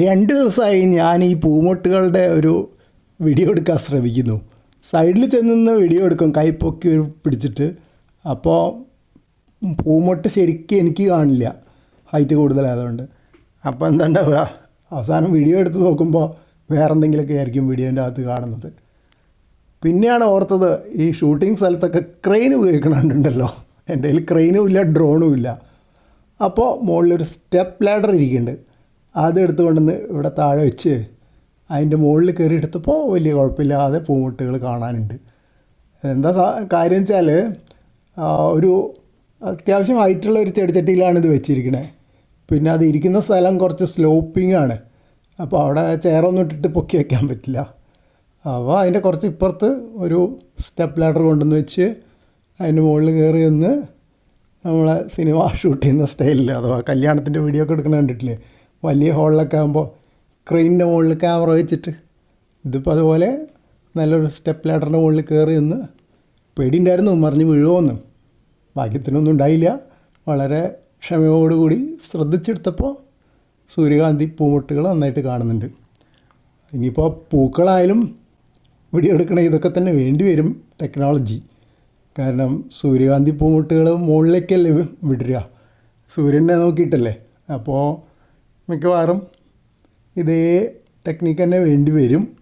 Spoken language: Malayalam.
രണ്ട് ദിവസമായി ഞാൻ ഈ പൂമൊട്ടുകളുടെ ഒരു വീഡിയോ എടുക്കാൻ ശ്രമിക്കുന്നു. സൈഡിൽ ചെന്ന് വീഡിയോ എടുക്കും കൈ പൊക്കി പിടിച്ചിട്ട്. അപ്പോൾ പൂമൊട്ട് ശരിക്കും എനിക്ക് കാണില്ല ഹൈറ്റ് കൂടുതലായതുകൊണ്ട്. അപ്പോൾ എന്താണ്ടാവുക? അവസാനം വീഡിയോ എടുത്ത് നോക്കുമ്പോൾ വേറെ എന്തെങ്കിലുമൊക്കെ ആയിരിക്കും വീഡിയോന്റെ അകത്ത് കാണുന്നത്. പിന്നെയാണ് ഓർത്തത് ഈ ഷൂട്ടിംഗ് സ്ഥലത്തൊക്കെ ക്രെയിൻ ഉപയോഗിക്കണമുണ്ടല്ലോ എന്റെ കയ്യിൽ ക്രെയിനും ഇല്ല ഡ്രോണും ഇല്ല. അപ്പോൾ മുകളിലൊരു സ്റ്റെപ്പ് ലാഡർ ഇരിക്കുന്നുണ്ട്. അത് എടുത്തുകൊണ്ടുവന്ന് ഇവിടെ താഴെ വെച്ച് അതിന്റെ മുകളിൽ കയറി എടുത്തപ്പോൾ വലിയ കുഴപ്പമില്ലാതെ പൂമുട്ടുകൾ കാണാനുണ്ട്. എന്താ കാര്യം വെച്ചാൽ ഒരു അത്യാവശ്യം ഹൈറ്റുള്ള ഒരു ചെടിച്ചട്ടിയിലാണ് ഇത് വെച്ചിരിക്കുന്നത് പിന്നെ അത് ഇരിക്കുന്ന സ്ഥലം കുറച്ച് സ്ലോപ്പിംഗ് ആണ്. അപ്പോൾ അവിടെ ചെയറൊന്നും ഇട്ടിട്ട് പൊക്കി വയ്ക്കാൻ പറ്റില്ല. അപ്പോൾ അതിന്റെ കുറച്ച് ഇപ്പുറത്ത് ഒരു സ്റ്റെപ്പ് ലാഡർ കൊണ്ടുവന്ന് വെച്ച് അതിന്റെ മുകളിൽ കയറി നിന്ന് നമ്മളെ സിനിമ ഷൂട്ട് ചെയ്യുന്ന സ്റ്റൈലിൽ അഥവാ കല്യാണത്തിന്റെ വീഡിയോ ഒക്കെ എടുക്കണ കണ്ടിട്ടില്ലേ? വലിയ ഹോളിലൊക്കെ ആകുമ്പോൾ ക്രെയിനിന്റെ മുകളിൽ ക്യാമറ വെച്ചിട്ട് ഇതിപ്പോൾ അതുപോലെ നല്ലൊരു സ്റ്റെപ്പ് ലാഡറിന്റെ മുകളിൽ കയറി നിന്ന് പേടിയുണ്ടായിരുന്നു മറിഞ്ഞ് വീഴുമോന്ന് ഭാഗ്യത്തിനൊന്നും ഉണ്ടായില്ല. വളരെ ക്ഷമയോടുകൂടി ശ്രദ്ധിച്ചെടുത്തപ്പോൾ സൂര്യകാന്തി പൂമുട്ടുകൾ നന്നായിട്ട് കാണുന്നുണ്ട്. ഇനിയിപ്പോൾ പൂക്കളായാലും വെടിയെടുക്കണ ഇതൊക്കെ തന്നെ വേണ്ടി വരും ടെക്നോളജി കാരണം സൂര്യകാന്തി പൂമുട്ടുകൾ മുകളിലേക്കല്ലേ വിടുക സൂര്യനെ നോക്കിയിട്ടല്ലേ? അപ്പോൾ മിക്കവാറും ഇതേ ടെക്നിക്ക് തന്നെ വേണ്ടി വരും.